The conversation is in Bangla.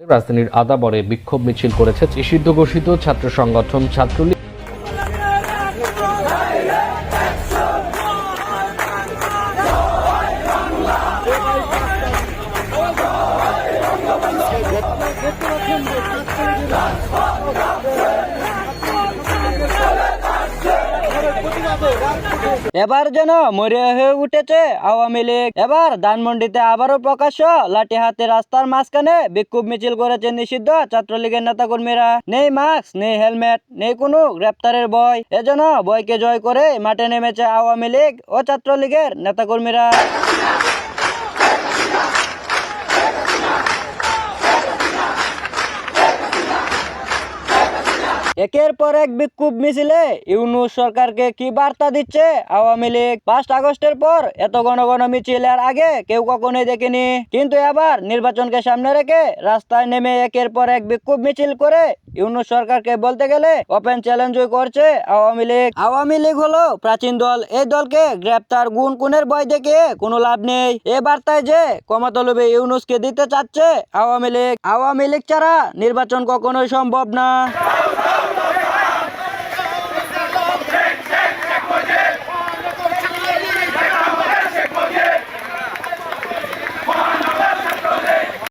রাজধানীর আদাবরে বিক্ষোভ মিছিল করেছে নিষিদ্ধ ঘোষিত ছাত্র সংগঠন ছাত্রলীগ। এবার যেন মরিয়া হয়ে উঠেছে আওয়ামী লীগ। এবার ধানমন্ডিতে আবারও প্রকাশ্য লাঠি হাতে রাস্তার মাঝখানে বিক্ষোভ মিছিল করেছে নিষিদ্ধ ছাত্রলীগের নেতা কর্মীরা নেই মাস্ক, নেই হেলমেট, নেই কোনো গ্রেপ্তারের বয়। এজন্য বয়কে জয় করে মাঠে নেমেছে আওয়ামী লীগ ও ছাত্রলীগের নেতাকর্মীরা। একের পর এক বিক্ষোভ মিছিলে ইউনুস সরকারকে কি বার্তা দিচ্ছে? আওয়ামী লীগ, পাঁচ আগস্টের পর এত ঘন ঘন মিছিলের আগে কেউ কখনোই দেখেনি। কিন্তু এবার নির্বাচনকে সামনে রেখে রাস্তায় নেমে একের পর এক বিক্ষোভ মিছিল করে ইউনুস সরকারকে বলতে গেলে ওপেন চ্যালেঞ্জই করছে আওয়ামী লীগ। আওয়ামী লীগ হলো প্রাচীন দল। এই দলকে গ্রেপ্তার গুণ কুনের ভয় দেখে কোনো লাভ নেই। এ বার্তায় যে কমাতলবে ইউনুসকে দিতে চাচ্ছে আওয়ামী লীগ আওয়ামী লীগ ছাড়া নির্বাচন কখনোই সম্ভব না। দাও দাও